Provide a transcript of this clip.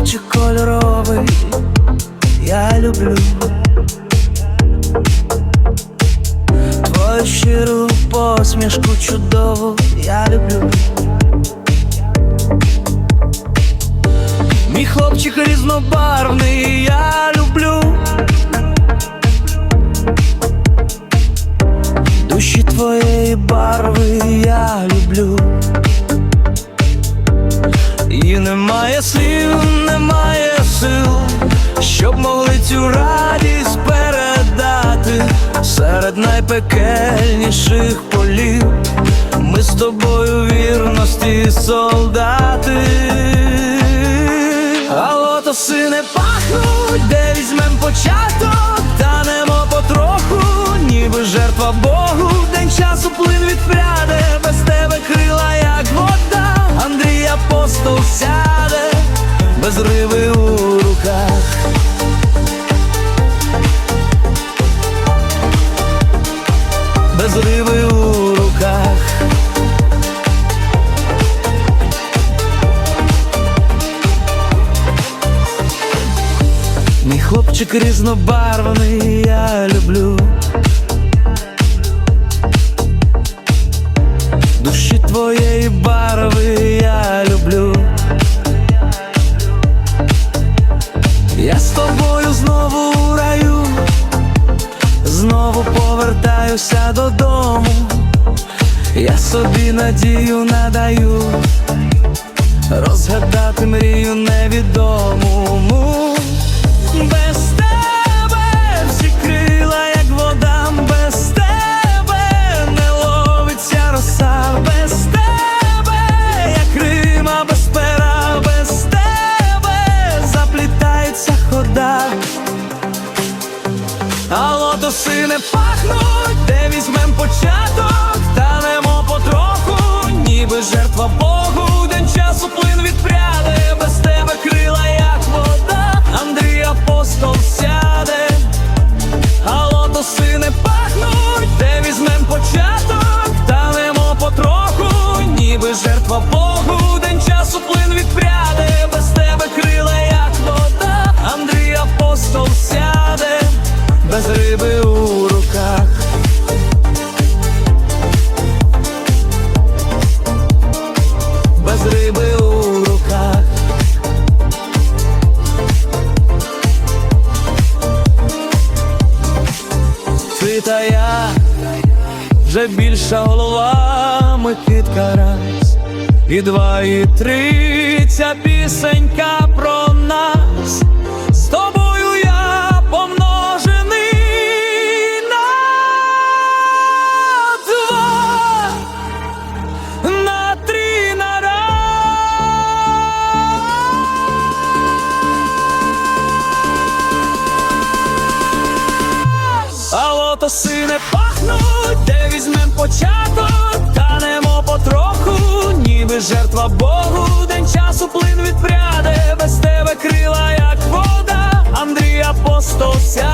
любви, я люблю твою щиру посмішку чудову, я люблю. Мій хлопчик різнобарвний, я люблю. Душі твоєї барви цю радість передати серед найпекельніших полів. Ми з тобою вірності солдати. А лотоси не пахнуть, де візьмем початок, танемо потроху, ніби жертва Богу, день часу плин відпряде, без тебе крила, як вода, Андрій апостол сяде, без риби Без риби у руках. Мій хлопчик різнобарвний, я люблю. Я собі надію надаю. Розгадати мрію невідому. Без тебе всі крила, як вода, без тебе не ловиться роса, без тебе, як Рима, без пера, без тебе заплітається хода. А лотоси не пахнуть, де візьмем початок, ніби жертва Богу, день часу плин відпряде, без тебе крила, як вода, Андрій апостол сяде, вже більша голова, Микитка раз і два, і три ця пісенька про нас. Лотоси не пахнуть, де візьмем початок, танемо потроху, ніби жертва Богу, день часу плин відпряде, без тебе крила, як вода, Андрій апостол сяде,